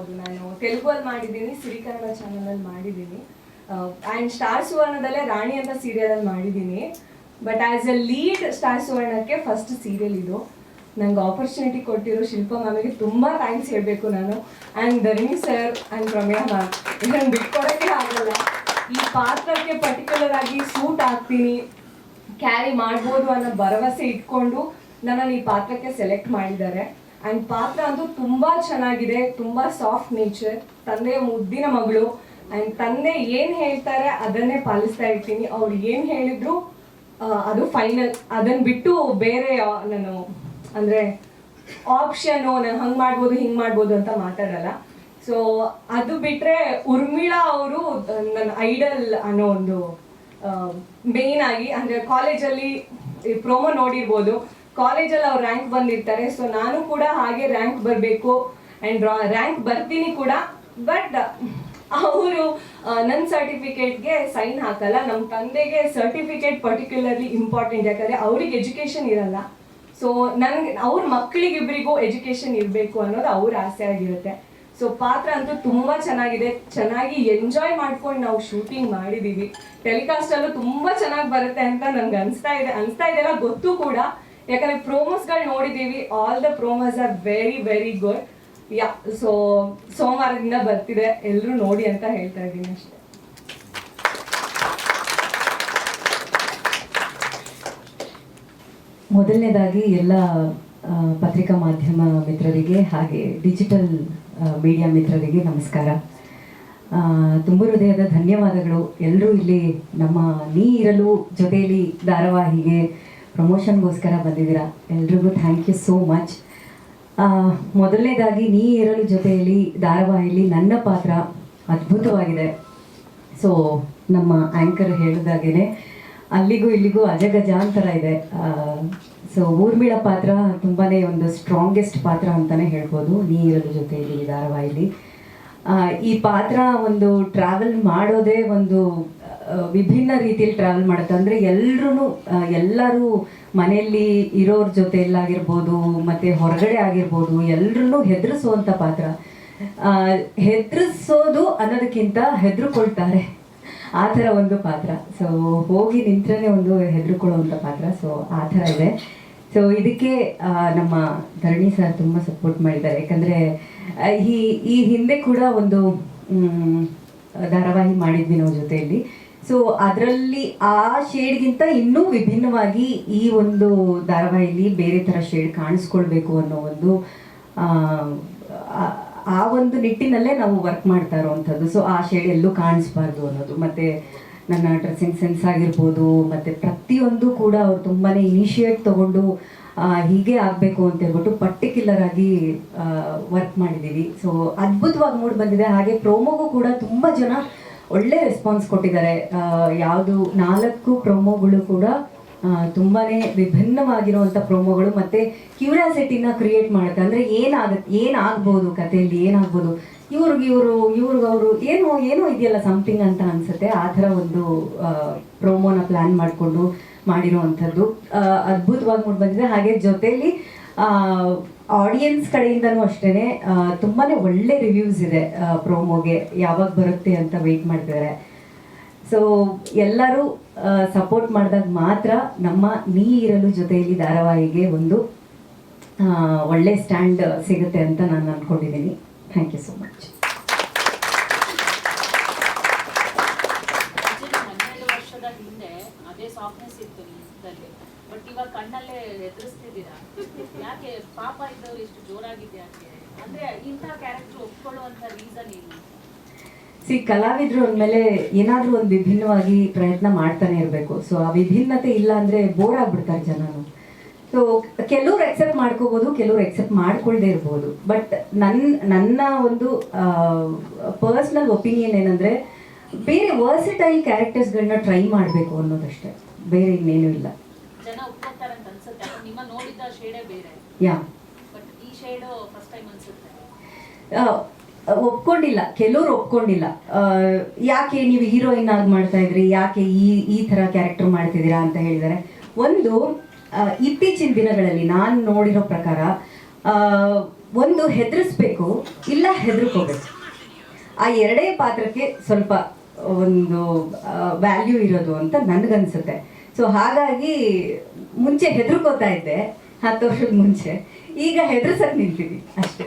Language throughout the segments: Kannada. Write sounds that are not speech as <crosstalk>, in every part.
ಹೌದು, ನಾನು ತೆಲುಗಲ್ಲಿ ಮಾಡಿದ್ದೀನಿ ಸಿರಿ ಕನ್ನಡ ಚಾನಲಲ್ಲಿ ಮಾಡಿದ್ದೀನಿ ಆ್ಯಂಡ್ ಸ್ಟಾರ್ ಸುವರ್ಣದಲ್ಲೇ ರಾಣಿ ಅಂತ ಸೀರಿಯಲಲ್ಲಿ ಮಾಡಿದ್ದೀನಿ. But as a lead star ಸುವರ್ಣಕ್ಕೆ first serial ಇದು. ನಂಗೆ ಆಪರ್ಚುನಿಟಿ ಕೊಟ್ಟಿರೋ ಶಿಲ್ಪ ಮ್ಯಾಮಿಗೆ ತುಂಬ ಥ್ಯಾಂಕ್ಸ್ ಹೇಳಬೇಕು ನಾನು. And Dharani sir and Ramya ma'am ಇದನ್ನು ಬಿಟ್ಕೊಡೋಕ್ಕೆ ಆಗಲ್ಲ. ಈ ಪಾತ್ರಕ್ಕೆ ಪರ್ಟಿಕ್ಯುಲರ್ ಆಗಿ ಸೂಟ್ ಆಗ್ತೀನಿ ಕ್ಯಾರಿ ಮಾಡ್ಬೋದು ಅನ್ನೋ ಭರವಸೆ ಇಟ್ಕೊಂಡು ನನ್ನನ್ನು ಈ ಪಾತ್ರಕ್ಕೆ ಸೆಲೆಕ್ಟ್ ಮಾಡಿದ್ದಾರೆ. ಆ್ಯಂಡ್ ಪಾತ್ರ ಅಂತೂ ತುಂಬ ಚೆನ್ನಾಗಿದೆ, ತುಂಬ ಸಾಫ್ಟ್ ನೇಚರ್ ತಂದೆಯ ಮುದ್ದಿನ ಮಗಳು. ಆ್ಯಂಡ್ ತಂದೆ ಏನು ಹೇಳ್ತಾರೆ ಅದನ್ನೇ ಪಾಲಿಸ್ತಾ ಇರ್ತೀನಿ. ಅವ್ರು ಏನು ಹೇಳಿದ್ರು ಅದು ಫೈನಲ್ ಅದನ್ನು ಬಿಟ್ಟು ಬೇರೆ ನಾನು, ಅಂದರೆ ಆಪ್ಷನು ನಾನು ಹಂಗೆ ಮಾಡ್ಬೋದು, ಹಿಂಗೆ ಮಾಡ್ಬೋದು ಅಂತ ಮಾತಾಡಲ್ಲ. ಸೊ ಅದು ಬಿಟ್ಟರೆ ಉರ್ಮಿಳಾ ಅವರು ನನ್ನ ಐಡಲ್ ಅನ್ನೋ ಒಂದು ಮೇನ್ ಆಗಿ, ಅಂದರೆ ಕಾಲೇಜಲ್ಲಿ ಪ್ರೋಮೋ ನೋಡಿರ್ಬೋದು. ಕಾಲೇಜಲ್ಲಿ ಅವ್ರು ರ್ಯಾಂಕ್ ಬಂದಿರ್ತಾರೆ. ಸೊ ನಾನು ಕೂಡ ಹಾಗೆ ರ್ಯಾಂಕ್ ಬರಬೇಕು ಆ್ಯಂಡ್ ರ್ಯಾಂಕ್ ಬರ್ತೀನಿ ಕೂಡ ಬಟ್ ಅವರು ನನ್ನ ಸರ್ಟಿಫಿಕೇಟ್ಗೆ ಸೈನ್ ಹಾಕಲ್ಲ. ನಮ್ಮ ತಂದೆಗೆ ಸರ್ಟಿಫಿಕೇಟ್ ಪರ್ಟಿಕ್ಯುಲರ್ಲಿ ಇಂಪಾರ್ಟೆಂಟ್ ಯಾಕಂದರೆ ಅವ್ರಿಗೆ ಎಜುಕೇಷನ್ ಇರಲ್ಲ. ಸೊ ನನಗೆ, ಅವ್ರ ಮಕ್ಕಳಿಗಿಬ್ಬರಿಗೂ ಎಜುಕೇಷನ್ ಇರಬೇಕು ಅನ್ನೋದು ಅವ್ರ ಆಸೆ ಆಗಿರುತ್ತೆ. ಸೊ ಪಾತ್ರ ಅಂತೂ ತುಂಬ ಚೆನ್ನಾಗಿದೆ. ಚೆನ್ನಾಗಿ ಎಂಜಾಯ್ ಮಾಡ್ಕೊಂಡು ನಾವು ಶೂಟಿಂಗ್ ಮಾಡಿದ್ದೀವಿ ಟೆಲಿಕಾಸ್ಟಲ್ಲೂ ತುಂಬ ಚೆನ್ನಾಗಿ ಬರುತ್ತೆ ಅಂತ ನನಗೆ ಅನಿಸ್ತಾ ಇದೆ. ಅನಿಸ್ತಾ ಇದೆಲ್ಲ ಗೊತ್ತು ಕೂಡ. ಯಾಕಂದರೆ ಪ್ರೋಮೋಸ್ಗಳು ನೋಡಿದೀವಿ. All the promos are very very good yeah so ಸೋಮವಾರದಿಂದ ಬರ್ತಿದೆ. ಎಲ್ಲರೂ ನೋಡಿ ಅಂತ ಹೇಳ್ತಾ ಇದ್ದೀನಿ ಅಷ್ಟೇ. ಮೊದಲನೇದಾಗಿ ಎಲ್ಲ ಪತ್ರಿಕಾ ಮಾಧ್ಯಮ ಮಿತ್ರರಿಗೆ ಹಾಗೆ ಡಿಜಿಟಲ್ ಮೀಡಿಯಾ ಮಿತ್ರರಿಗೆ ನಮಸ್ಕಾರ. ತುಂಬ ಹೃದಯದ ಧನ್ಯವಾದಗಳು. ಎಲ್ಲರೂ ಇಲ್ಲಿ ನಮ್ಮ ನೀ ಇರಲು ಜೊತೆಯಲ್ಲಿ ಧಾರಾವಾಹಿಗೆ ಪ್ರಮೋಷನ್ಗೋಸ್ಕರ ಬಂದಿದ್ದೀರಾ? ಎಲ್ರಿಗೂ ಥ್ಯಾಂಕ್ ಯು ಸೋ ಮಚ್ ಮೊದಲನೇದಾಗಿ ನೀ ಇರಲು ಜೊತೆಯಲ್ಲಿ ಧಾರಾವಾಹಿಯಲ್ಲಿ ನನ್ನ ಪಾತ್ರ ಅದ್ಭುತವಾಗಿದೆ. ಸೊ ನಮ್ಮ ಆ್ಯಂಕರ್ ಹೇಳಿದಾಗೇನೆ, ಅಲ್ಲಿಗೂ ಇಲ್ಲಿಗೂ ಅಜಗಜಾಂತರ ಇದೆ. ಸೊ ಊರ್ಮಿಳ ಪಾತ್ರ ತುಂಬಾ ಒಂದು ಸ್ಟ್ರಾಂಗೆಸ್ಟ್ ಪಾತ್ರ ಅಂತಲೇ ಹೇಳ್ಬೋದು ನೀರಲ ಜೊತೆಯಲ್ಲಿ ಈ ಧಾರಾವಾಹಿಲಿ ಈ ಪಾತ್ರ ಒಂದು ಟ್ರಾವೆಲ್ ಮಾಡೋದೇ ಒಂದು ವಿಭಿನ್ನ ರೀತಿಯಲ್ಲಿ ಟ್ರಾವೆಲ್ ಮಾಡುತ್ತೆ. ಅಂದರೆ ಎಲ್ಲರೂ ಎಲ್ಲರೂ ಮನೆಯಲ್ಲಿ ಇರೋರ ಜೊತೆಯಲ್ಲಾಗಿರ್ಬೋದು, ಮತ್ತು ಹೊರಗಡೆ ಆಗಿರ್ಬೋದು ಎಲ್ಲರೂ ಹೆದರಿಸುವಂಥ ಪಾತ್ರ. ಹೆದರಿಸೋದು ಅನ್ನೋದಕ್ಕಿಂತ ಹೆದರ್ಕೊಳ್ತಾರೆ. ಆ ಥರ ಒಂದು ಪಾತ್ರ. ಸೊ ಹೋಗಿ ನಿಂತ್ರೇ ಒಂದು ಹೆದರ್ಕೊಳ್ಳುವಂಥ ಪಾತ್ರ. ಸೊ ಆ ಥರ ಇದೆ. ಸೊ ಇದಕ್ಕೆ ನಮ್ಮ ಧರಣಿ ಸರ್ ತುಂಬ ಸಪೋರ್ಟ್ ಮಾಡಿದ್ದಾರೆ. ಯಾಕಂದರೆ ಈ ಈ ಹಿಂದೆ ಕೂಡ ಒಂದು ಧಾರಾವಾಹಿ ಮಾಡಿದ್ವಿ ನಾವು ಜೊತೆಯಲ್ಲಿ. ಸೊ ಅದರಲ್ಲಿ ಆ ಶೇಡ್ಗಿಂತ ಇನ್ನೂ ವಿಭಿನ್ನವಾಗಿ ಈ ಒಂದು ಧಾರಾವಾಹಿಲಿ ಬೇರೆ ಥರ ಶೇಡ್ ಕಾಣಿಸ್ಕೊಳ್ಬೇಕು ಅನ್ನೋ ಒಂದು ಆ, ಒಂದು ನಿಟ್ಟಿನಲ್ಲೇ ನಾವು ವರ್ಕ್ ಮಾಡ್ತಾ ಇರೋವಂಥದ್ದು. ಸೊ ಆ ಶೇಡ್ ಎಲ್ಲೂ ಕಾಣಿಸ್ಬಾರ್ದು ಅನ್ನೋದು. ಮತ್ತು ನನ್ನ ಡ್ರೆಸ್ಸಿಂಗ್ ಸೆನ್ಸ್ ಆಗಿರ್ಬೋದು ಮತ್ತು ಪ್ರತಿಯೊಂದು ಕೂಡ ಅವ್ರು ತುಂಬಾ ಇನಿಷಿಯೇಟ್ ತೊಗೊಂಡು ಹೀಗೆ ಆಗಬೇಕು ಅಂತ ಹೇಳ್ಬಿಟ್ಟು ಪರ್ಟಿಕ್ಯುಲರ್ ಆಗಿ ವರ್ಕ್ ಮಾಡಿದ್ದೀವಿ. ಸೊ ಅದ್ಭುತವಾಗಿ ಮೂಡ್ ಬಂದಿದೆ. ಹಾಗೆ ಪ್ರೋಮೋಗೂ ಕೂಡ ತುಂಬ ಜನ ಒಳ್ಳೆ ರೆಸ್ಪಾನ್ಸ್ ಕೊಟ್ಟಿದ್ದಾರೆ. ಯಾವುದು ನಾಲ್ಕು ಪ್ರೊಮೋಗಳು ಕೂಡ ತುಂಬಾನೇ ವಿಭಿನ್ನವಾಗಿರುವಂಥ ಪ್ರೋಮೋಗಳು ಮತ್ತೆ ಕ್ಯೂರಿಯಾಸಿಟಿನ ಕ್ರಿಯೇಟ್ ಮಾಡುತ್ತೆ. ಅಂದ್ರೆ ಏನಾಗುತ್ತೆ ಏನಾಗ್ಬೋದು ಕಥೆಯಲ್ಲಿ, ಏನಾಗ್ಬೋದು? ಇವ್ರಿಗೆ ಇವರು, ಇವ್ರಿಗೆ ಅವರು ಏನೋ ಏನೋ ಇದೆಯಲ್ಲ ಸಮಥಿಂಗ್ ಅಂತ ಅನ್ಸುತ್ತೆ. ಆ ಥರ ಒಂದು ಪ್ರೊಮೋನ ಪ್ಲಾನ್ ಮಾಡಿಕೊಂಡು ಮಾಡಿರುವಂಥದ್ದು. ಅದ್ಭುತವಾಗಿ ಮೂಡಿ ಬಂದಿದೆ. ಹಾಗೆ ಜೊತೆಲಿ ಆಡಿಯನ್ಸ್ ಕಡೆಯಿಂದನೂ ಅಷ್ಟೇ ತುಂಬಾನೇ ಒಳ್ಳೆ ರಿವ್ಯೂಸ್ ಇದೆ ಪ್ರೋಮೋಗೆ ಯಾವಾಗ ಬರುತ್ತೆ ಅಂತ ವೆಯ್ಟ್ ಮಾಡ್ತಿದ್ದಾರೆ ಸೊ ಎಲ್ಲರೂ ಸಪೋರ್ಟ್ ಮಾಡಿದಾಗ ಮಾತ್ರ ನಮ್ಮ ನೀ ಇರಲು ಜೊತೆಯಲ್ಲಿ ಧಾರಾವಾಹಿಗೆ ಒಂದು ಒಳ್ಳೆ ಸ್ಟ್ಯಾಂಡ್ ಸಿಗುತ್ತೆ ಅಂತ ನಾನು ಅಂದ್ಕೊಂಡಿದ್ದೀನಿ thank you so much Actually, ಹನ್ನೆರಡು ವರ್ಷದ ಹಿಂದೆ ಅದೇ ಸಾಫ್ಟ್ನೆಸ್ ಇತ್ತು ನಿಮ್ಮದಲ್ಲಿ ಬಟ್ ಇವಾಗ ಕಣ್ಣಲ್ಲೇ ಎದುರಿಸ್ತಿದ್ದೀರಾ ಯಾಕೆ ಪಾಪ ಇದ್ದವ್ರು ಇಷ್ಟು ಜೋರಾಗಿದೆ ಯಾಕೆ ಅಂದ್ರೆ ಇಂಥ ಕ್ಯಾರೆಕ್ಟರ್ ಒಪ್ಕೊಳ್ಳುವಂತ ರೀಸನ್ ಏನು? ಸಿ ಕಲಾವಿದ್ರು ಅಂದಮೇಲೆ ಏನಾದ್ರೂ ಒಂದು ವಿಭಿನ್ನವಾಗಿ ಪ್ರಯತ್ನ ಮಾಡ್ತಾನೆ ಇರಬೇಕು. ಸೊ ಆ ವಿಭಿನ್ನತೆ ಇಲ್ಲ ಅಂದ್ರೆ ಬೋರ್ ಆಗ್ಬಿಡ್ತಾರೆ ಜನನು ಸೊ ಕೆಲವ್ರು ಎಕ್ಸೆಪ್ಟ್ ಮಾಡ್ಕೋಬಹುದು ಕೆಲವ್ರು ಎಕ್ಸೆಪ್ಟ್ ಮಾಡ್ಕೊಳ್ದೇ ಇರ್ಬೋದು. ಬಟ್ ನನ್ನ ನನ್ನ ಒಂದು ಪರ್ಸ್ನಲ್ ಒಪಿನಿಯನ್ ಏನಂದ್ರೆ ಬೇರೆ ವರ್ಸಿಟೈಲ್ ಕ್ಯಾರೆಕ್ಟರ್ಸ್ಗಳನ್ನ ಟ್ರೈ ಮಾಡಬೇಕು ಅನ್ನೋದಷ್ಟೇ. ಬೇರೆ ಇನ್ನೇನು ಇಲ್ಲ ಜನ ಒಪ್ಕೊತಾರೆ ಅಂತ ಅನ್ಸುತ್ತೆ ಯಾಕಂದ್ರೆ ನಿಮ್ಮ ನೋಡಿದ ಶೇಡೇ ಬೇರೆ ಯಾ. ಒಪ್ಕೊಂಡಿಲ್ಲ. ಕೆಲವ್ರು ಒಪ್ಕೊಂಡಿಲ್ಲ. ಯಾಕೆ ನೀವು ಹೀರೋಯಿನ್ ಆಗಿ ಮಾಡ್ತಾ ಇದ್ರಿ? ಯಾಕೆ ಈ ಈ ಥರ ಕ್ಯಾರೆಕ್ಟರ್ ಮಾಡ್ತಿದ್ದೀರಾ ಅಂತ ಹೇಳಿದ್ದಾರೆ. ಒಂದು ಇತ್ತೀಚಿನ ದಿನಗಳಲ್ಲಿ ನಾನು ನೋಡಿರೋ ಪ್ರಕಾರ ಒಂದು ಹೆದರಿಸ್ಬೇಕು ಇಲ್ಲ ಹೆದರ್ಕೋಬೇಕು. ಆ ಎರಡೇ ಪಾತ್ರಕ್ಕೆ ಸ್ವಲ್ಪ ಒಂದು ವ್ಯಾಲ್ಯೂ ಇರೋದು ಅಂತ ನನಗನ್ಸುತ್ತೆ. ಸೊ ಹಾಗಾಗಿ ಮುಂಚೆ ಹೆದರ್ಕೋತಾ ಇದ್ದೆ. ಹತ್ತು ವರ್ಷದ ಮುಂಚೆ. ಈಗ ಹೆದರ್ಸಕ್ ನಿಂತೀನಿ ಅಷ್ಟೇ.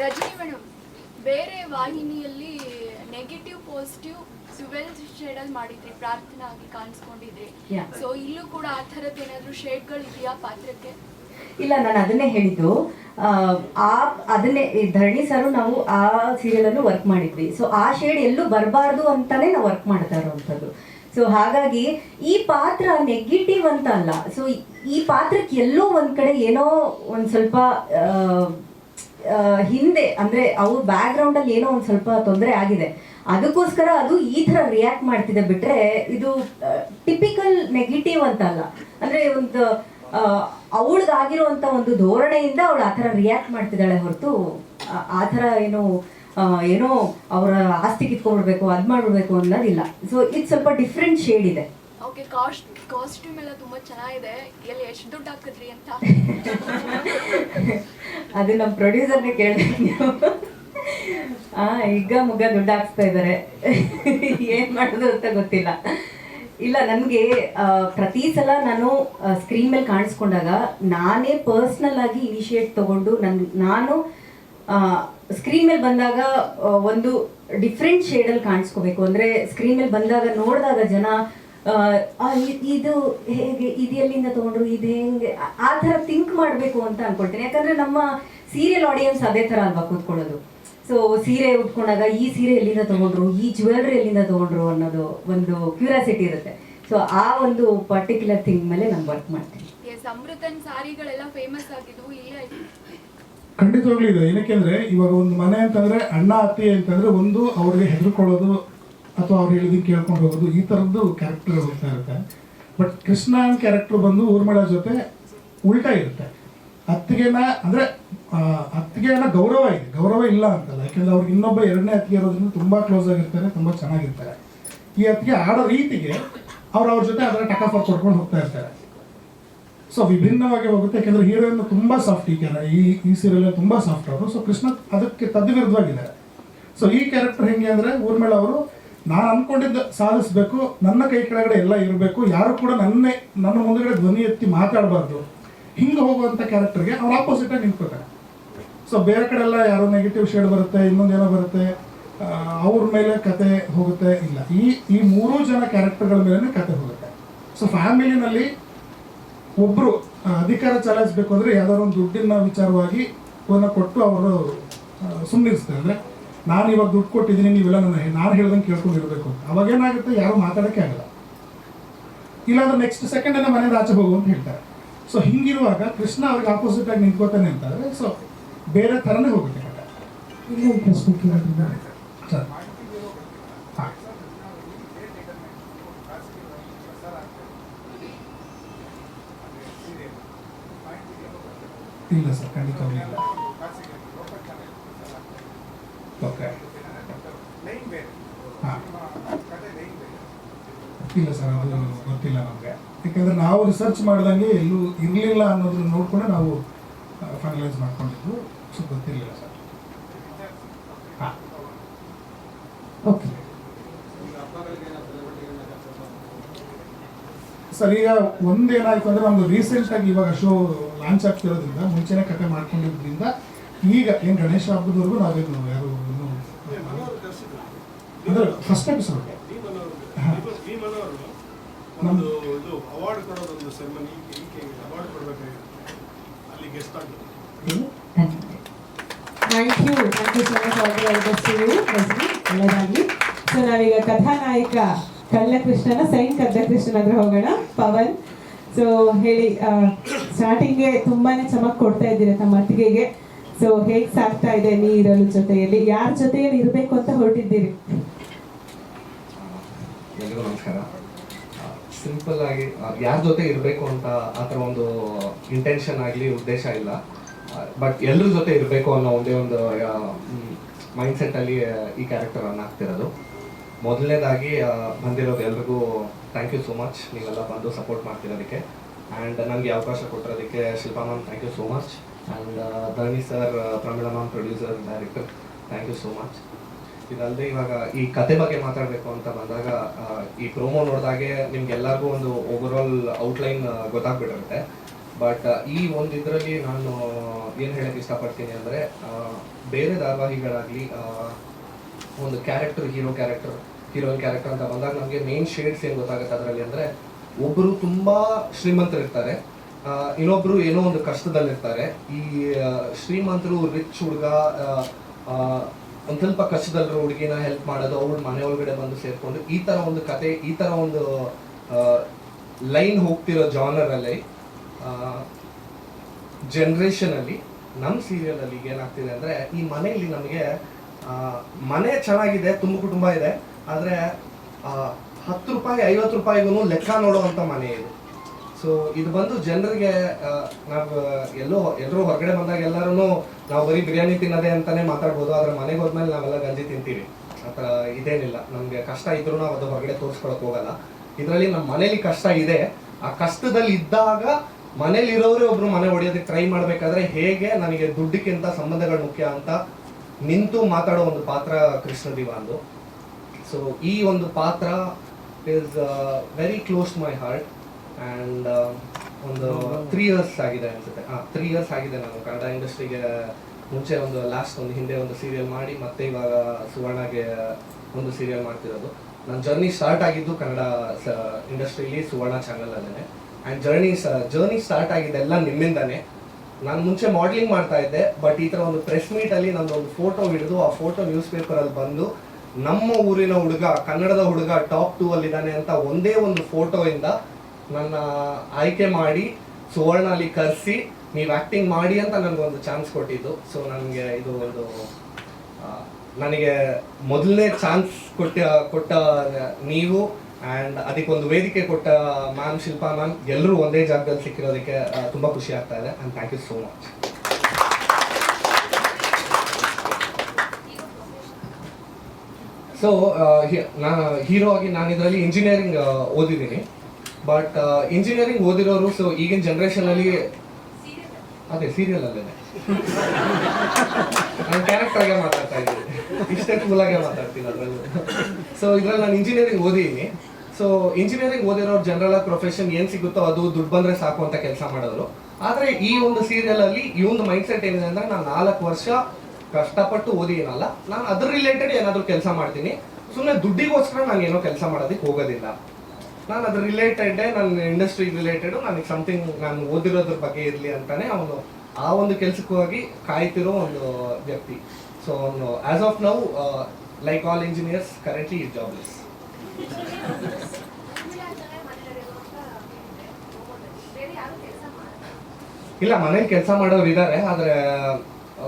ರಜನಿ ಮೇಡಮ್ ಬೇರೆ ವಾಹಿನಿಯಲ್ಲಿ ನೆಗೆಟಿವ್ ಪಾಸಿಟಿವ್ ಸುವೆಲ್ ಅಲ್ಲಿ ಮಾಡಿದ್ರಿ ಪ್ರಾರ್ಥನಾ ಆಗಿ ಕಾಣಿಸ್ಕೊಂಡಿದ್ರಿ. ಸೊ ಇಲ್ಲೂ ಕೂಡ ಆ ಥರದ್ದು ಏನಾದರೂ ಶೇಡ್ಗಳಿದೆಯಾ ಪಾತ್ರಕ್ಕೆ? ಇಲ್ಲ ನಾನು ಅದನ್ನೇ ಹೇಳಿದ್ದು. ಆ, ಅದನ್ನೇ ಧರಣಿ ಸರ್ ನಾವು ಆ ಸೀರಿಯಲ್ ಅನ್ನು ವರ್ಕ್ ಮಾಡಿದ್ವಿ. ಸೊ ಆ ಶೇಡ್ ಎಲ್ಲೂ ಬರಬಾರ್ದು ಅಂತಾನೆ ನಾವು ವರ್ಕ್ ಮಾಡ್ತಾ ಇರೋವಂಥದ್ದು. ಸೊ ಹಾಗಾಗಿ ಈ ಪಾತ್ರ ನೆಗೆಟಿವ್ ಅಂತ ಅಲ್ಲ. ಸೊ ಈ ಪಾತ್ರಕ್ಕೆ ಎಲ್ಲೋ ಒಂದ್ ಕಡೆ ಏನೋ ಒಂದ್ ಸ್ವಲ್ಪ ಹಿಂದೆ, ಅಂದ್ರೆ ಅವ್ರ ಬ್ಯಾಕ್ ಗ್ರೌಂಡ್ ಅಲ್ಲಿ ಏನೋ ಒಂದ್ ಸ್ವಲ್ಪ ತೊಂದರೆ ಆಗಿದೆ. ಅದಕ್ಕೋಸ್ಕರ ಅದು ಈ ತರ ರಿಯಾಕ್ಟ್ ಮಾಡ್ತಿದೆ ಬಿಟ್ರೆ ಇದು ಟಿಪಿಕಲ್ ನೆಗೆಟಿವ್ ಅಂತ ಅಲ್ಲ. ಅಂದ್ರೆ ಒಂದು ಅವಳಿಗಾಗಿರುವಂತ ಒಂದು ಧೋರಣೆಯಿಂದ ಅವಳು ಆ ಥರ ರಿಯಾಕ್ಟ್ ಮಾಡ್ತಿದ್ದಾಳೆ ಹೊರತು, ಆ- ತರ ಏನು ಏನೋ ಅವರ ಆಸ್ತಿ ಕಿತ್ಕೊಂಡ್ಬಿಡ್ಬೇಕು ಅದ್ ಮಾಡ್ಬಿಡ್ಬೇಕು ಅನ್ನೋದಿಲ್ಲ. ಸೊ ಇದು ಸ್ವಲ್ಪ ಡಿಫ್ರೆಂಟ್ ಶೇಡ್ ಇದೆ. ಓಕೆ ಕಾಸ್ಟ್ ಕಾಸ್ಟ್ಯೂಮ್ ಎಲ್ಲ ತುಂಬ ಚೆನ್ನಾಗಿದೆ. ಎಲ್ಲಿ ಎಷ್ಟು ದುಡ್ಡು ಹಾಕಿದ್ರಿ ಅಂತ? <laughs> ಅದು ನಮ್ಮ ಪ್ರೊಡ್ಯೂಸರ್ನೇ ಕೇಳಿದೆ ನೀವು ಆ ಈಗ ಮುಗ ದುಡ್ಡು ಹಾಕ್ಸ್ತಾ ಇದ್ದಾರೆ <laughs> ಏನ್ ಮಾಡೋದು ಅಂತ ಗೊತ್ತಿಲ್ಲ. ಇಲ್ಲ ನನಗೆ ಪ್ರತಿ ಸಲ ನಾನು ಸ್ಕ್ರೀನ್ ಮೇಲೆ ಕಾಣಿಸ್ಕೊಂಡಾಗ ನಾನೇ ಪರ್ಸ್ನಲ್ ಆಗಿ ಇನಿಷಿಯೇಟ್ ತಗೊಂಡು ನನ್ ನಾನು ಸ್ಕ್ರೀನ್ ಮೇಲೆ ಬಂದಾಗ ಒಂದು ಡಿಫ್ರೆಂಟ್ ಶೇಡಲ್ಲಿ ಕಾಣಿಸ್ಕೋಬೇಕು. ಅಂದ್ರೆ ಸ್ಕ್ರೀನ್ ಮೇಲೆ ಬಂದಾಗ ನೋಡಿದಾಗ ಜನ ಇದು ಹೇಗೆ, ಇದು ಎಲ್ಲಿಂದ ತಗೊಂಡ್ರು, ಇದು ಹೆಂಗೆ, ಆ- ತರ ಥಿಂಕ್ ಮಾಡಬೇಕು ಅಂತ ಅನ್ಕೊಳ್ತೀನಿ. ಯಾಕಂದ್ರೆ ನಮ್ಮ ಸೀರಿಯಲ್ ಆಡಿಯನ್ಸ್ ಅದೇ ಥರ ಅಲ್ವಾ ಕೂತ್ಕೊಳ್ಳೋದು. ಸೊ ಸೀರೆ ಉಟ್ಕೊಂಡಾಗ ಈ ಸೀರೆ ಎಲ್ಲಿಂದ ತಗೊಂಡ್ರು, ಈ ಜ್ಯುವೆಲ್ರಿ ಎಲ್ಲಿಂದ ತಗೊಂಡ್ರು ಅನ್ನೋದು ಒಂದು ಕ್ಯೂರಿಯಾಸಿಟಿ ಇರುತ್ತೆ. ಸೊ ಆ ಒಂದು ಪರ್ಟಿಕ್ಯುಲರ್ ಥಿಂಗ್ ಮೇಲೆ ನಾನು ವರ್ಕ್ ಮಾಡ್ತೀನಿ. ಸಮೃದ್ಧನ್ ಸಾರಿಗಳೆಲ್ಲ ಫೇಮಸ್ ಆಗಿದ್ವು. ಇಲ್ಲೇ ಖಂಡಿತವಾಗ್ಲೂ ಇದೆ. ಏನಕ್ಕೆಂದ್ರೆ ಇವಾಗ ಒಂದು ಮನೆ ಅಂತಂದ್ರೆ, ಅಣ್ಣ, ಅತ್ತೆ ಅಂತಂದ್ರೆ ಒಂದು ಅವ್ರಿಗೆ ಹೆದರ್ಕೊಳ್ಳೋದು ಅಥವಾ ಅವ್ರು ಹೇಳಿದ್ ಕೇಳ್ಕೊಂಡು ಹೋಗೋದು, ಈ ಥರದ್ದು ಕ್ಯಾರೆಕ್ಟರ್ ಹೋಗ್ತಾ ಇರುತ್ತೆ. ಬಟ್ ಕೃಷ್ಣ ಕ್ಯಾರೆಕ್ಟರ್ ಬಂದು ಊರ್ಮಳ ಜೊತೆ ಉಲ್ಟಾ ಇರುತ್ತೆ. ಅತ್ತಿಗೆನ ಅಂದ್ರೆ ಅತ್ತಿಗೆನ ಗೌರವ ಇದೆ. ಗೌರವ ಇಲ್ಲ ಅಂತಲ್ಲ. ಯಾಕೆಂದ್ರೆ ಅವ್ರಿಗೆ ಇನ್ನೊಬ್ಬ ಎರಡನೇ ಅತ್ತಿಗೆ ಇರೋದ್ರಿಂದ ತುಂಬಾ ಕ್ಲೋಸ್ ಆಗಿರ್ತಾರೆ, ತುಂಬಾ ಚೆನ್ನಾಗಿರ್ತಾರೆ. ಈ ಅತ್ತಿಗೆ ಆಡೋ ರೀತಿಗೆ ಅವ್ರು ಅವ್ರ ಜೊತೆ ಅದರ ಟಕಾಫರ್ ಕೊಡ್ಕೊಂಡು ಹೋಗ್ತಾ ಇರ್ತಾರೆ. ಸೊ ವಿಭಿನ್ನವಾಗಿ ಹೋಗುತ್ತೆ. ಯಾಕಂದ್ರೆ ಹೀರೋಯಿನ್ ತುಂಬಾ ಸಾಫ್ಟ್ ಈ ಕ್ಯಾರ ಈ ಈ ಸೀರಿಯಲ್ ತುಂಬಾ ಸಾಫ್ಟ್ ಅವರು. ಸೊ ಕೃಷ್ಣ ಅದಕ್ಕೆ ತದ್ವಿರುದ್ಧವಾಗಿದೆ. ಸೊ ಈ ಕ್ಯಾರೆಕ್ಟರ್ ಹೆಂಗೆ ಅಂದ್ರೆ ಊರ್ಮೇಳ ಅವರು, ನಾನು ಅನ್ಕೊಂಡಿದ್ದ ಸಾಧಿಸ್ಬೇಕು. ನನ್ನ ಕೈ ಕೆಳಗಡೆ ಎಲ್ಲ ಇರಬೇಕು. ಯಾರು ಕೂಡ ನನ್ನೇ ನನ್ನ ಮುಂದುಗಡೆ ಧ್ವನಿ ಎತ್ತಿ ಮಾತಾಡಬಾರ್ದು. ಹಿಂಗೆ ಹೋಗುವಂಥ ಕ್ಯಾರೆಕ್ಟರ್ಗೆ ಅವ್ರು ಆಪೋಸಿಟ್ ಆಗಿ ನಿಂತ್ಕೋತಾರೆ. ಸೊ ಬೇರೆ ಕಡೆ ಎಲ್ಲ ಯಾರೋ ನೆಗೆಟಿವ್ ಶೇಡ್ ಬರುತ್ತೆ ಇನ್ನೊಂದೇನೋ ಬರುತ್ತೆ. ಅವ್ರ ಮೇಲೆ ಕತೆ ಹೋಗುತ್ತೆ. ಇಲ್ಲ. ಈ ಈ ಮೂರೂ ಜನ ಕ್ಯಾರೆಕ್ಟರ್ಗಳ ಮೇಲೆ ಕತೆ ಹೋಗುತ್ತೆ. ಸೊ ಫ್ಯಾಮಿಲಿನಲ್ಲಿ ಒಬ್ರು ಅಧಿಕಾರ ಚಲಾಯಿಸಬೇಕು ಅಂದ್ರೆ ಯಾವ್ದಾದ್ರು ಒಂದು ದುಡ್ಡಿನ ವಿಚಾರವಾಗಿ ಅವನ್ನ ಕೊಟ್ಟು ಅವರು ಸುಮ್ಮನಿರ್ಸ್ತಾರೆ ಅಂದ್ರೆ ನಾನು ಇವಾಗ ದುಡ್ಡು ಕೊಟ್ಟಿದ್ದೀನಿ, ನೀವೆಲ್ಲ ನನ್ನ ನಾನು ಹೇಳ್ದಂಗೆ ಕೇಳ್ಕೊಂಡಿರ್ಬೇಕು. ಅವಾಗ ಏನಾಗುತ್ತೆ? ಯಾರು ಮಾತಾಡಕ್ಕೆ ಆಗಲ್ಲ. ಇಲ್ಲಾಂದ್ರೆ ನೆಕ್ಸ್ಟ್ ಸೆಕೆಂಡ್ ಮನೆಯಿಂದ ಆಚೆ ಹೋಗು ಅಂತ ಹೇಳ್ತಾರೆ. ಸೊ ಹಿಂಗಿರುವಾಗ ಕೃಷ್ಣ ಅವ್ರಿಗೆ ಆಪೋಸಿಟ್ ಆಗಿ ನಿಂತ್ಕೋತಾನೆ ಅಂತಾರೆ. ಸೊ ಬೇರೆ ಥರನೇ ಹೋಗುತ್ತೆ ಕಟ್ಟ ಪ್ರಶ್ನೆ ಸರ್ ಹಾ. ಇಲ್ಲ ಸರ್, ಖಂಡಿತ ಇಲ್ಲ. ಓಕೆ ಹಾಂ. ಇಲ್ಲ ಸರ್, ಅದು ಗೊತ್ತಿಲ್ಲ ನಮಗೆ. ಯಾಕಂದ್ರೆ ನಾವು ರಿಸರ್ಚ್ ಮಾಡ್ದಂಗೆ ಎಲ್ಲೂ ಇರಲಿಲ್ಲ ಅನ್ನೋದನ್ನ ನೋಡ್ಕೊಂಡು ನಾವು ಫೈನಲೈಸ್ ಮಾಡ್ಕೊಂಡಿದ್ದು ಸೊ ಗೊತ್ತಿರಲಿಲ್ಲ ಸರ್ ಹಾಂ ಓಕೆ ಸರ್ ಈಗ ಒಂದೇನಾಯ್ತು ಅಂದ್ರೆ ನಮ್ದು ರೀಸೆಂಟ್ ಆಗಿ ಇವಾಗ ಶೋ ಲಾಂಚ್ ಆಗ್ತಿರೋದ್ರಿಂದ ಮುಂಚೆನೆ ಕತೆ ಮಾಡ್ಕೊಂಡಿರೋದ್ರಿಂದ ಈಗ ಏನು ಗಣೇಶ ಹಬ್ಬದವರೆಗೂ ನಾವೇನು ಯಾರು ಅಂದ್ರೆ ಫಸ್ಟ್ ಎಪಿಸೋಡ್ ಒಂದು ಇದು ಅವಾರ್ಡ್ ಕೊಡೋದೊಂದು ಸೆರೆಮನಿ ಈಕೆ ಅವಾರ್ಡ್ ಕೊಡಬೇಕಾಗಿರುತ್ತೆ. ಅಲ್ಲಿ guest thank you thank you so much all the best to you Rajani ಒಳ್ಳೆಯದಾಗಲಿ ಸೊ ನಾವೀಗ ಕಥಾನಾಯಕ ಕಳ್ಳಕೃಷ್ಣನ, ಸೈನ್ ಕದ್ದಕೃಷ್ಣನ ಹತ್ರ ಹೋಗೋಣ, ಪವನ್. ಸೊ ಹೇಳಿ ಸ್ಟಾರ್ಟಿಂಗ್ಗೆ ತುಂಬಾನೇ ಚಮಕ್ ಕೊಡ್ತಾ ಇದ್ದೀರಾ ತಮ್ಮ ಅತ್ತಿಗೆಗೆ. ಸೊ ಹೇಗೆ ಸಾಕ್ತಾ ಇದೆ ನೀರಲು ಜೊತೆಯಲ್ಲಿ? ಯಾರ ಜೊತೆಯಲ್ಲಿ ಇರಬೇಕು ಅಂತ ಹೊರಟಿದ್ದೀರಿ? ನಮಸ್ಕಾರ. ಸಿಂಪಲ್ ಆಗಿ ಯಾರ ಜೊತೆ ಇರಬೇಕು ಅಂತ ಆ ಒಂದು ಇಂಟೆನ್ಷನ್ ಆಗಲಿ, ಉದ್ದೇಶ ಇಲ್ಲ. ಬಟ್ ಎಲ್ಲರ ಜೊತೆ ಇರಬೇಕು ಅನ್ನೋ ಒಂದೇ ಒಂದು ಮೈಂಡ್ಸೆಟ್ಟಲ್ಲಿ ಈ ಕ್ಯಾರೆಕ್ಟರ್ ಅನ್ನ ಆಗ್ತಿರೋದು. ಮೊದಲನೇದಾಗಿ ಬಂದಿರೋದು ಎಲ್ರಿಗೂ ಥ್ಯಾಂಕ್ ಯು ಸೋ ಮಚ್ ನೀವೆಲ್ಲ ಬಂದು ಸಪೋರ್ಟ್ ಮಾಡ್ತಿರೋದಕ್ಕೆ. ಆ್ಯಂಡ್ ನನಗೆ ಅವಕಾಶ ಕೊಟ್ಟಿರೋದಕ್ಕೆ Shilpa ma'am thank you so much and Dharani sir Pramila ma'am producer director thank you so much ಇದಲ್ಲದೆ ಇವಾಗ ಈ ಕತೆ ಬಗ್ಗೆ ಮಾತಾಡಬೇಕು ಅಂತ ಬಂದಾಗ ಈ ಪ್ರೋಮೋ ನೋಡಿದಾಗೆ ನಿಮ್ಗೆಲ್ಲರಿಗೂ ಒಂದು ಓವರ್ ಆಲ್ ಔಟ್ಲೈನ್ ಗೊತ್ತಾಗ್ಬಿಟ್ಟಿರುತ್ತೆ ಬಟ್ ಈ ಒಂದು ಇದರಲ್ಲಿ ನಾನು ಏನು ಹೇಳಕ್ಕೆ ಇಷ್ಟಪಡ್ತೀನಿ ಅಂದರೆ ಬೇರೆ ಧಾರಾವಾಹಿಗಳಾಗಲಿ ಒಂದು character hero character heroine character ಅಂತ ಬಂದಾಗ ನಮಗೆ ಮೇನ್ ಶೇಡ್ಸ್ ಏನು ಗೊತ್ತಾಗುತ್ತೆ ಅದರಲ್ಲಿ ಅಂದರೆ ಒಬ್ಬರು ತುಂಬ ಶ್ರೀಮಂತರಿರ್ತಾರೆ. ಇನ್ನೊಬ್ಬರು ಏನೋ ಒಂದು ಕಷ್ಟದಲ್ಲಿರ್ತಾರೆ. ಈ ಶ್ರೀಮಂತರು ರಿಚ್ ಹುಡುಗ ಒಂದು ಸ್ವಲ್ಪ ಕಷ್ಟದಲ್ಲಿರೋ ಹುಡುಗಿನ ಹೆಲ್ಪ್ ಮಾಡೋದು, ಅವ್ರ ಮನೆ ಒಳಗಡೆ ಬಂದು ಸೇರಿಕೊಂಡು ಈ ಥರ ಒಂದು ಕತೆ, ಈ ಥರ ಒಂದು ಲೈನ್ ಹೋಗ್ತಿರೋ ಜಾನರಲ್ಲಿ ಜನ್ರೇಷನಲ್ಲಿ ನಮ್ಮ ಸೀರಿಯಲಲ್ಲಿ ಏನಾಗ್ತಿದೆ ಅಂದರೆ ಈ ಮನೆಯಲ್ಲಿ ನಮಗೆ ಮನೆ ಚೆನ್ನಾಗಿದೆ, ತುಂಬ ಕುಟುಂಬ ಇದೆ, ಆದರೆ ಹತ್ತು ರೂಪಾಯಿ, ಐವತ್ತು ರೂಪಾಯಿಗೂ ಲೆಕ್ಕ ನೋಡುವಂಥ ಮನೆ ಇದು. ಸೊ ಇದು ಬಂದು ಜನರಿಗೆ ನಾವು ಎಲ್ಲೋ ಎಲ್ಲರೂ ಹೊರಗಡೆ ಬಂದಾಗ ಎಲ್ಲರೂ ನಾವು ಬರೀ ಬಿರಿಯಾನಿ ತಿನ್ನೋದೇ ಅಂತಾನೆ ಮಾತಾಡ್ಬೋದು, ಆದರೆ ಮನೆಗೆ ಹೋದ್ಮೇಲೆ ನಾವೆಲ್ಲ ಗಂಜಿ ತಿಂತೀವಿ. ಆ ಇದೇನಿಲ್ಲ. ನಮಗೆ ಕಷ್ಟ ಇದ್ರೂ ನಾವು ಅದು ಹೊರಗಡೆ ತೋರಿಸ್ಕೊಳಕ್ ಹೋಗಲ್ಲ. ಇದರಲ್ಲಿ ನಮ್ಮ ಮನೇಲಿ ಕಷ್ಟ ಇದೆ. ಆ ಕಷ್ಟದಲ್ಲಿ ಇದ್ದಾಗ ಮನೇಲಿ ಇರೋರೇ ಒಬ್ರು ಮನೆ ಹೊಡೆಯೋದಕ್ಕೆ ಟ್ರೈ ಮಾಡಬೇಕಾದ್ರೆ ಹೇಗೆ ನನಗೆ ದುಡ್ಡಿಗಿಂತ ಸಂಬಂಧಗಳು ಮುಖ್ಯ ಅಂತ ನಿಂತು ಮಾತಾಡೋ ಒಂದು ಪಾತ್ರ ಕೃಷ್ಣ ದಿವಾಂದು ಸೊ ಈ ಒಂದು ಪಾತ್ರ is very close my heart and ಒಂದು ತ್ರೀ ಇಯರ್ಸ್ ಆಗಿದೆ ಅನ್ಸುತ್ತೆ. ಹಾಂ ತ್ರೀ ಇಯರ್ಸ್ ಆಗಿದೆ ನಾನು ಕನ್ನಡ ಇಂಡಸ್ಟ್ರಿಗೆ ಮುಂಚೆ ಒಂದು ಲಾಸ್ಟ್ ಒಂದು ಹಿಂದೆ ಒಂದು ಸೀರಿಯಲ್ ಮಾಡಿ ಮತ್ತೆ ಇವಾಗ ಸುವರ್ಣಗೆ ಒಂದು ಸೀರಿಯಲ್ ಮಾಡ್ತಿರೋದು. ನನ್ನ ಜರ್ನಿ ಸ್ಟಾರ್ಟ್ ಆಗಿದ್ದು ಕನ್ನಡ ಇಂಡಸ್ಟ್ರಿಲಿ ಸುವರ್ಣ ಚಾನಲಲ್ಲೇ ಆ್ಯಂಡ್ ಜರ್ನಿ ಜರ್ನಿ ಸ್ಟಾರ್ಟ್ ಆಗಿದ್ದೆಲ್ಲ ನಿಮ್ಮಿಂದಾನೆ. ನಾನು ಮುಂಚೆ ಮಾಡೆಲಿಂಗ್ ಮಾಡ್ತಾ ಇದ್ದೆ ಬಟ್ ಈ ಥರ ಒಂದು ಪ್ರೆಸ್ ಮೀಟಲ್ಲಿ ನಂದು ಒಂದು ಫೋಟೋ ಹಿಡಿದು ಆ ಫೋಟೋ ನ್ಯೂಸ್ ಪೇಪರಲ್ಲಿ ಬಂದು, ನಮ್ಮ ಊರಿನ ಹುಡುಗ, ಕನ್ನಡದ ಹುಡುಗ ಟಾಪ್ ಟೂ ಅಲ್ಲಿದ್ದಾನೆ ಅಂತ ಒಂದೇ ಒಂದು ಫೋಟೋಯಿಂದ ನನ್ನ ಆಯ್ಕೆ ಮಾಡಿ ಸುವರ್ಣ ಅಲ್ಲಿ ಕರೆಸಿ, ನೀವು ಆ್ಯಕ್ಟಿಂಗ್ ಮಾಡಿ ಅಂತ ನನಗೊಂದು ಚಾನ್ಸ್ ಕೊಟ್ಟಿದ್ದು. ಸೊ ನನಗೆ ಇದು ಒಂದು ನನಗೆ ಮೊದಲನೇ ಚಾನ್ಸ್ ಕೊಟ್ಟ ಕೊಟ್ಟ ನೀವು ಆ್ಯಂಡ್ ಅದಕ್ಕೊಂದು ವೇದಿಕೆ ಕೊಟ್ಟ ಮ್ಯಾಮ್ ಶಿಲ್ಪಾ ಮ್ಯಾಮ್ ಎಲ್ಲರೂ ಒಂದೇ ಜಾಗದಲ್ಲಿ ಸಿಕ್ಕಿರೋದಕ್ಕೆ ತುಂಬ ಖುಷಿ ಆಗ್ತಾ ಇದೆ. And thank you so much so ನಾ, ಹೀರೋ ಆಗಿ ನಾನು ಇದರಲ್ಲಿ ಇಂಜಿನಿಯರಿಂಗ್ ಓದಿದ್ದೀನಿ. ಬಟ್ ಇಂಜಿನಿಯರಿಂಗ್ ಓದಿರೋರು ಸೊ ಈಗಿನ ಜನ್ರೇಷನಲ್ಲಿ ಅದೇ ಸೀರಿಯಲ್ ಅಲ್ಲೇ ನಾನು ಕ್ಯಾರೆಕ್ಟರ್ ಆಗಿ ಮಾತಾಡ್ತಾ ಇದ್ದೀನಿ. ಇಷ್ಟೇ ಫುಲ್ ಆಗಿ ಮಾತಾಡ್ತೀನಿ ಅದರಲ್ಲಿ. ಸೊ ಇದ್ರಲ್ಲಿ ನಾನು ಇಂಜಿನಿಯರಿಂಗ್ ಓದಿದ್ದೀನಿ. ಸೊ ಇಂಜಿನಿಯರಿಂಗ್ ಓದಿರೋರು ಜನರಲ್ ಆಗಿ ಪ್ರೊಫೆಷನ್ ಏನ್ ಸಿಗುತ್ತೋ ಅದು ದುಡ್ಡು ಬಂದ್ರೆ ಸಾಕು ಅಂತ ಕೆಲಸ ಮಾಡೋರು. ಆದ್ರೆ ಈ ಒಂದು ಸೀರಿಯಲ್ ಅಲ್ಲಿ ಈ ಒಂದು ಮೈಂಡ್ ಸೆಟ್ ಏನಿದೆ ಅಂದ್ರೆ ನಾನು ನಾಲ್ಕು ವರ್ಷ ಕಷ್ಟಪಟ್ಟು ಓದಿನಲ್ಲ ನಾನು ಅದ್ರ ರಿಲೇಟೆಡ್ ಏನಾದ್ರು ಕೆಲಸ ಮಾಡ್ತೀನಿ. ಸುಮ್ಮನೆ ದುಡ್ಡಿಗೋಸ್ಕರ ನಾನು ಏನೋ ಕೆಲಸ ಮಾಡೋದಕ್ಕೆ ಹೋಗೋದಿಲ್ಲ. ನಾನು ಅದ್ರ ರಿಲೇಟೆಡ್ ನನ್ನ ಇಂಡಸ್ಟ್ರಿ ರಿಲೇಟೆಡ್ ನನಗೆ ಸಮಥಿಂಗ್ ನಾನು ಓದಿರೋದ್ರ ಬಗ್ಗೆ ಇರಲಿ ಅಂತಾನೆ ಅವನು ಆ ಒಂದು ಕೆಲಸಕ್ಕಾಗಿ ಕಾಯ್ತಿರೋ ಒಂದು ವ್ಯಕ್ತಿ. ಸೊ ಅವನು as of now like all engineers currently is jobless ಇಲ್ಲ, ಮನೇಲಿ ಕೆಲಸ ಮಾಡೋರು ಇದ್ದಾರೆ ಆದ್ರೆ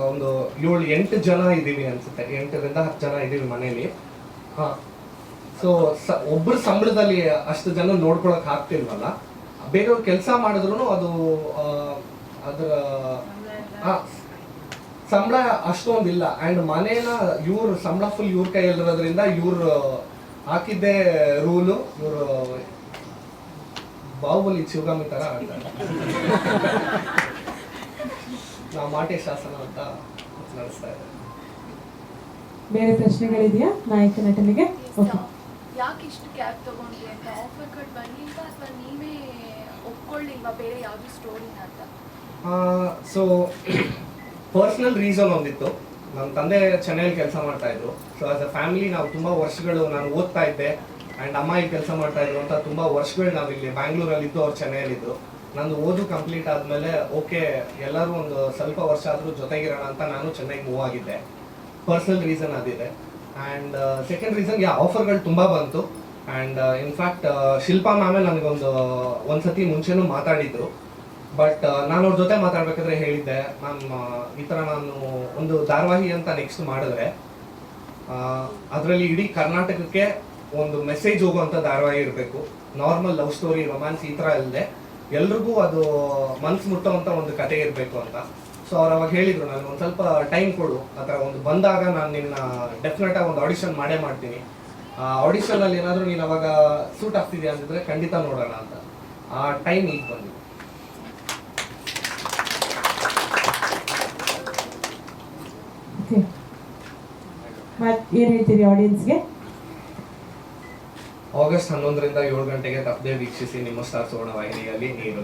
ಒಂದು ಏಳು, ಎಂಟು ಜನ ಇದ್ದೀವಿ ಅನ್ಸುತ್ತೆ. ಎಂಟರಿಂದ ಹತ್ತು ಜನ ಇದ್ದೀವಿ ಮನೇಲಿ. ಹಾ. ಸೊ ಒಬ್ಬರು ಸಂಬಳದಲ್ಲಿ ಅಷ್ಟು ಜನ ನೋಡ್ಕೊಳಕ್ ಆಗ್ತಿಲ್ವಲ್ಲ? ಬೇರೆಯವ್ರು ಕೆಲಸ ಮಾಡಿದ್ರು ಅದು ಅದ್ರ ಸಂಬಳ ಅಷ್ಟೊಂದಿಲ್ಲ. ಅಂಡ್ ಮನೇನ ಇವ್ರ, ಸಂಬಳ ಫುಲ್ ಇವ್ರ ಕೈಯಲ್ಲಿರೋದ್ರಿಂದ ಇವ್ರು ಹಾಕಿದ್ದೇ ರೂಲು ಇವರು ಬಾಹುಬಲಿ ಶಿವಗಾಮಿ ತರ ಆಡ್ತಾರೆ. ನಾವು ಮಾಟೆ ಶಾಸನ ಅಂತ ನಡೆಸ್ತಾ ಇದ್ದಾರೆ ಬೇರೆ ಪ್ರಶ್ನೆಗಳಿದೆಯಾ? ನಾಯಕ ನಟನಿಗೆ? ಓಕೆ ಯಾಕೆ ಇಷ್ಟು ಕ್ಯಾಬ್ ತಗೊಂಡ್ರಿ ಅಂತ? ಆಫರ್ ಕಾರ್ಡ್ ಬಂದಿಲ್ಲ ಅಥವಾ ನೀವೇ ಒಪ್ಕೊಳ್ಳಿಲ್ವಾ ಬೇರೆ ಯಾವುದು ಸ್ಟೋರಿನ ಅಂತ? ಸೊ ಪರ್ಸನಲ್ ರೀಸನ್ ಒಂದಿತ್ತು. ನಮ್ಮ ತಂದೆ ಚೆನ್ನೈಲಿ ಕೆಲಸ ಮಾಡ್ತಾ ಇದ್ರು. ಸೊ ಆಸ್ ಅ ಫ್ಯಾಮಿಲಿ ನಾವು ತುಂಬ ವರ್ಷಗಳು ನಾನು ಓದ್ತಾ ಇದ್ದೆ. ಆ್ಯಂಡ್ ಅಮ್ಮ ಇಲ್ಲಿ ಕೆಲಸ ಮಾಡ್ತಾ ಇದ್ರು ಅಂತ ತುಂಬ ವರ್ಷಗಳು ನಾವು ಇಲ್ಲಿ ಬ್ಯಾಂಗ್ಳೂರಲ್ಲಿ ಇದ್ದು ಅವ್ರು ಚೆನ್ನೈಯಲ್ಲಿದ್ದು ನಂದು ಓದು ಕಂಪ್ಲೀಟ್ ಆದಮೇಲೆ ಓಕೆ ಎಲ್ಲರೂ ಒಂದು ಸ್ವಲ್ಪ ವರ್ಷ ಆದರೂ ಜೊತೆಗಿರೋಣ ಅಂತ ನಾನು ಚೆನ್ನೈಗೆ ಮೂವ್ ಆಗಿದ್ದೆ. ಪರ್ಸನಲ್ ರೀಸನ್ ಅದಿದೆ. ಆ್ಯಂಡ್ ಸೆಕೆಂಡ್ ರೀಸನ್ ಯಾ ಆಫರ್ಗಳು ತುಂಬ ಬಂತು. ಆ್ಯಂಡ್ ಇನ್ಫ್ಯಾಕ್ಟ್ ಶಿಲ್ಪಾ ಮ್ಯಾಮೇ ನನಗೊಂದು ಒಂದು ಸತಿ ಮುಂಚೆನೂ ಮಾತಾಡಿದ್ರು. ಬಟ್ ನಾನು ಅವ್ರ ಜೊತೆ ಮಾತಾಡ್ಬೇಕಾದ್ರೆ ಹೇಳಿದ್ದೆ. ನಮ್ಮ ಈ ಥರ ನಾನು ಒಂದು ಧಾರಾವಾಹಿ ಅಂತ ನೆಕ್ಸ್ಟ್ ಮಾಡಿದ್ರೆ ಅದರಲ್ಲಿ ಇಡೀ ಕರ್ನಾಟಕಕ್ಕೆ ಒಂದು ಮೆಸೇಜ್ ಹೋಗುವಂಥ ಧಾರಾವಾಹಿ ಇರಬೇಕು. ನಾರ್ಮಲ್ ಲವ್ ಸ್ಟೋರಿ ರೊಮ್ಯಾನ್ಸ್ ಈ ಥರ ಅಲ್ಲದೆ, ಎಲ್ರಿಗೂ ಅದು ಮನ್ಸು ಮುಟ್ಟುವಂಥ ಒಂದು ಕತೆ ಇರಬೇಕು ಅಂತ. ಸೊ ಅವ್ರು ಅವಾಗ ಹೇಳಿದರು, ನನಗೆ ಒಂದು ಸ್ವಲ್ಪ ಟೈಮ್ ಕೊಡು. ಆ ಥರ ಒಂದು ಬಂದಾಗ ನಾನು ನಿನ್ನ ಡೆಫಿನೆಟಾಗಿ ಒಂದು ಆಡಿಷನ್ ಮಾಡೇ ಮಾಡ್ತೀನಿ. ಆ ಆಡಿಷನ್ ಅಲ್ಲಿ ಏನಾದರೂ ನೀನು ಅವಾಗ ಸೂಟ್ ಆಗ್ತಿದ್ಯಾ ಅಂತಿದ್ರೆ ಖಂಡಿತ ನೋಡೋಣ ಅಂತ. ಆ ಟೈಮ್ ಈಗ ಬಂದಿದೆ ಮತ್ತೆ ಹೇಳ್ತೀರಿ ಆಡಿಯನ್ಸ್ಗೆ ಆಗಸ್ಟ್ ಹನ್ನೊಂದರಿಂದ ಏಳು ಗಂಟೆಗೆ ತಪ್ಪದೆ ವೀಕ್ಷಿಸಿ ನಿಮ್ಮ ಸ್ಟಾರ್ ಸುವರ್ಣ ವಾಹಿನಿಯಲ್ಲಿ ನೀರು